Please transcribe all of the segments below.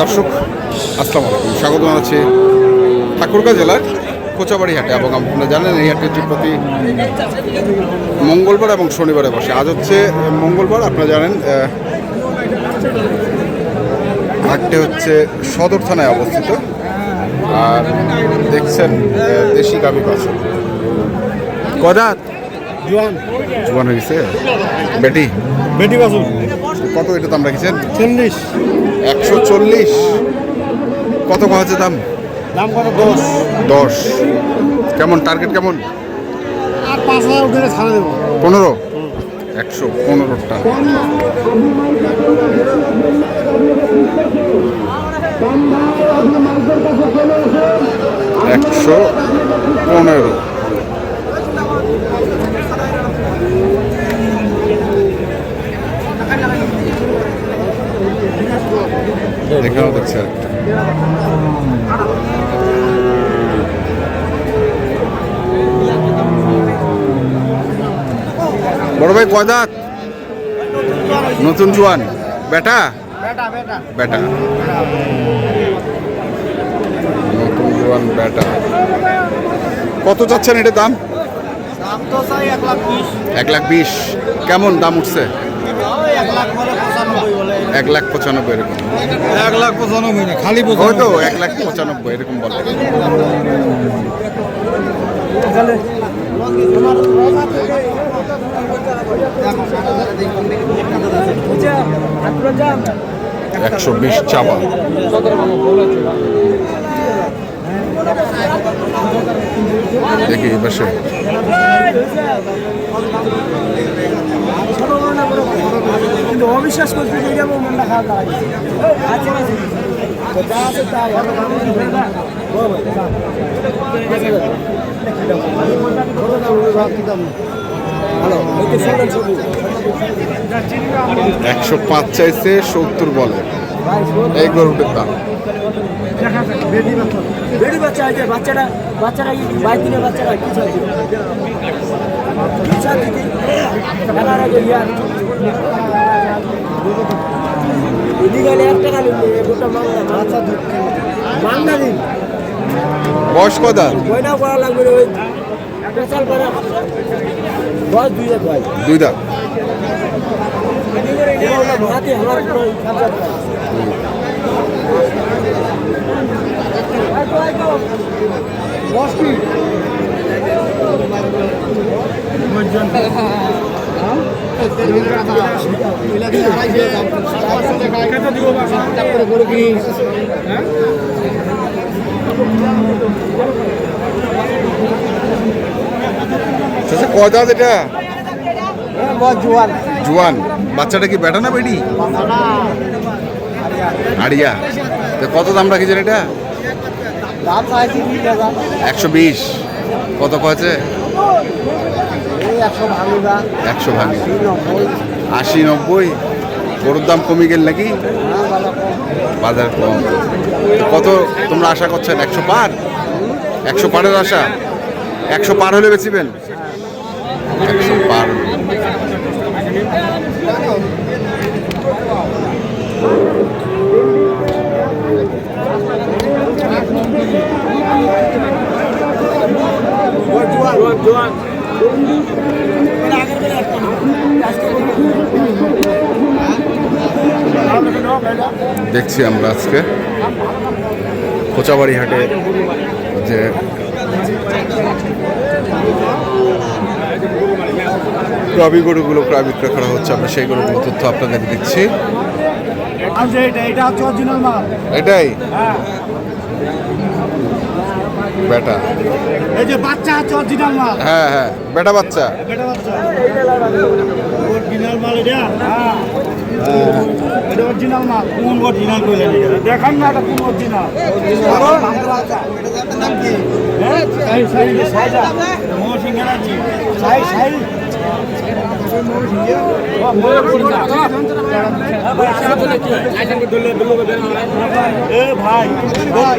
দর্শক, আসসালামু আলাইকুম। স্বাগত জানাচ্ছি ঠাকুরগাঁ জেলার কোচাবাড়ি হাটে এবং আপনারা জানেন এই হাটটি প্রতি মঙ্গলবার এবং শনিবারে বসে। আজ হচ্ছে, মঙ্গলবার, আপনারা জানেন হাটটি হচ্ছে সদর থানায় অবস্থিত। আর দেখছেন দেশি গাভী পাশে কদাত? জোয়ান। জোয়ান হয়ে গেছে। বেটি? বেটি বাসুর কত এটা দাম রাখছেন? চল্লিশ। একশো চল্লিশ। কত হচ্ছে দাম? দাম কত? দশ। দশ। কেমন? টার্গেট কেমন? আর পাঁচ হাজার উঠে ছাড়া দেবো। পনেরো? একশো পনেরোটা। একশো পনেরো। এখানেও দেখছি আরেকটা বড় ভাই কয় দাঁত? নতুন জোয়ান। বেটা? বেটা নতুন জোয়ান বেটা। কত চাচ্ছেন এটার দাম? এক লাখ বিশ। কেমন দাম উঠছে? এক লাখ পঁচানব্বই এরকম। এক লাখ পঁচানব্বই না খালি ওই তো এক লাখ পঁচানব্বই এরকম বলে। একশো বিশ চাপা দেখি পাশে। কিন্তু অবিশ্বাস করছি যে মনটা খারাপ লাগে ভালো ছবি একশো পাঁচ চাইছে সত্তর বলে। এই গরুটার দাম। বেড়ি বাচ্চা আছে বাচ্চাটা বাচ্চারা বাইক দিনে বাচ্চারা কি চাইছে? কি চাইছে টাকার আগে ইয়ার। ইলিগালে এক টাকা নিলে গোটা মাংনা মাছা মাংনা দিন বয়স কদা কয়না করা লাগবে ওই পেশাল করা বয়স দুই এক ভাই দুই দাঁত ভাতে আমার কোনো খরচা নেই। বস কি আচ্ছা কয় দাঁত এটা জোয়ান। জোয়ান বাচ্চাটা কি বেটা না বেটি? আড়িয়া। তো কত দাম রাখিছেন এটা? একশো বিশ। কত কয়েছে একশো ভাঙিবা। একশো ভাঙে আশি নব্বই, গরুর দাম কমে গেল নাকি বাজার কম। কত তোমরা আশা করছেন একশো পার? একশো পারের আশা? একশো পার হলে বেচিবেন একশো পার। দেখছি আমরা আজকে। কোচাবাড়ি হাটে যে ক্রবি গরুগুলো ক্রয় বিক্রয় করা হচ্ছে আমরা সেই গরুগুলো তথ্য আপনাদের দিচ্ছি। আচ্ছা এটাই? বেটা। এই যে বাচ্চা আছে অরিজিনাল মাল। হ্যাঁ হ্যাঁ বেটা বাচ্চা। এটা বাচ্চা। অরিজিনাল মাল এটা? হ্যাঁ। এটা অরিজিনাল মাল। কোন অরিজিনাল কইলেন এটা? দেখান না এটা কোন অরিজিনাল নাম কি হ্যাঁ সাই সাই সাই মোর সিংহারা জি সাই সাই এ ভাই ভাই।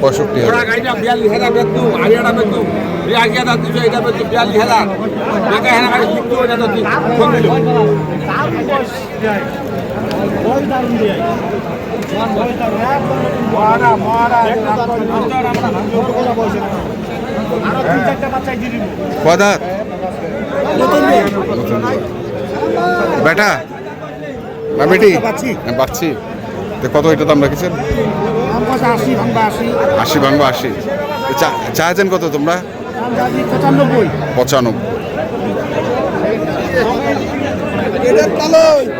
পঁয়ষট্টি ওরা হাজার। গাড়িটা বিয়াল্লিশ হাজার বেচতো আড়িয়াটা বেচতো বিয়াল্লিশ হাজার দুশো এটা বেচতো বিয়াল্লিশ হাজার। টাকা হেনা গাড়ি বিক্রি হয়ে যেত বেটা না বেটি? বাচ্চি। হ্যাঁ, তো কত এটা দাম রাখেছেন? আশি ভাঙবা আশি। চাইছেন কত তোমরা? পঁচানব্বই।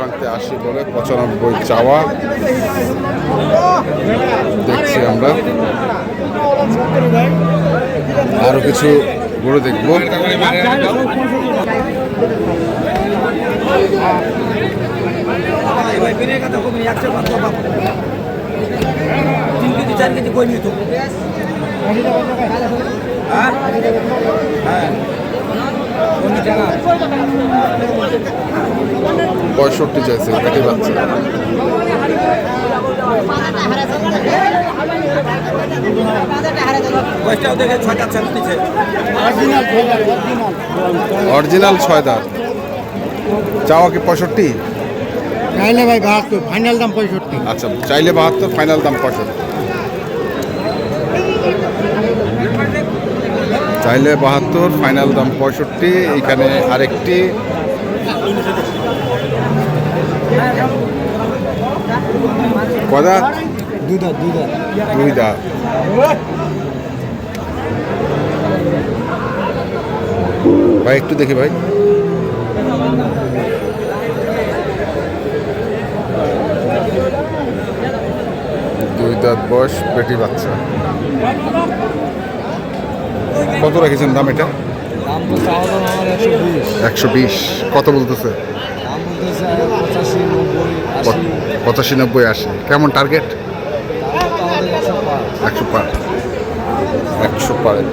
ভাঙতে আশি বলে পঁচানব্বই চাওয়া। দেখছি আমরা। আরও কিছু গরু দেখব। তিন কেজি চার কেজি নিত পঁয়ষট্টি চাইছে বেটি বাচ্চা অরিজিনাল ছয় দাঁত চাওয়া কি পঁয়ষট্টি? নাইলে ভাই বাহাত্তর ফাইনাল দাম পঁয়ষট্টি। আচ্ছা চাইলে বাহাত্তর ফাইনাল দাম পঁয়ষট্টি। চাইলে বাহাত্তর ফাইনাল দাম পঁয়ষট্টি এইখানে আরেকটি। কদা দুধা দুধা দুই দাঁত ভাই একটু দেখি ভাই দুই দাঁত বয়স পেটি বাচ্চা। কত রেখেছেন দাম এটা? একশো বিশ। কত বলতেছে? পঁচাশি নব্বই আশি। কেমন টার্গেট একশো পার একশো পারের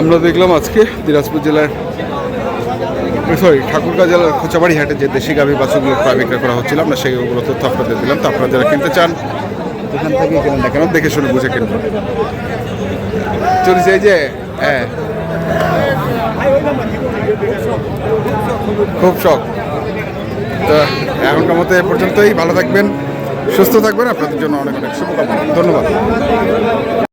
আমরা দেখলাম আজকে দিনাজপুর জেলার সরি ঠাকুরগাঁ জেলার খোঁচাবাড়ি হাটে যে দেশি গাভী বাছুরগুলো প্রায় বিক্রয় করা হচ্ছিল, আমরা সেইগুলো তথ্য আপনাদের দিলাম। তো আপনারা যারা কিনতে চান, এখান থেকে কেনেন না কেন দেখে শুনে বুঝে কিনবেন চলেছে এই যে হ্যাঁ। খুব শখ। তো এখনকার মতো এ পর্যন্তই, ভালো থাকবেন, সুস্থ থাকবেন, আপনাদের জন্য অনেক অনেক শুভকামনা। ধন্যবাদ।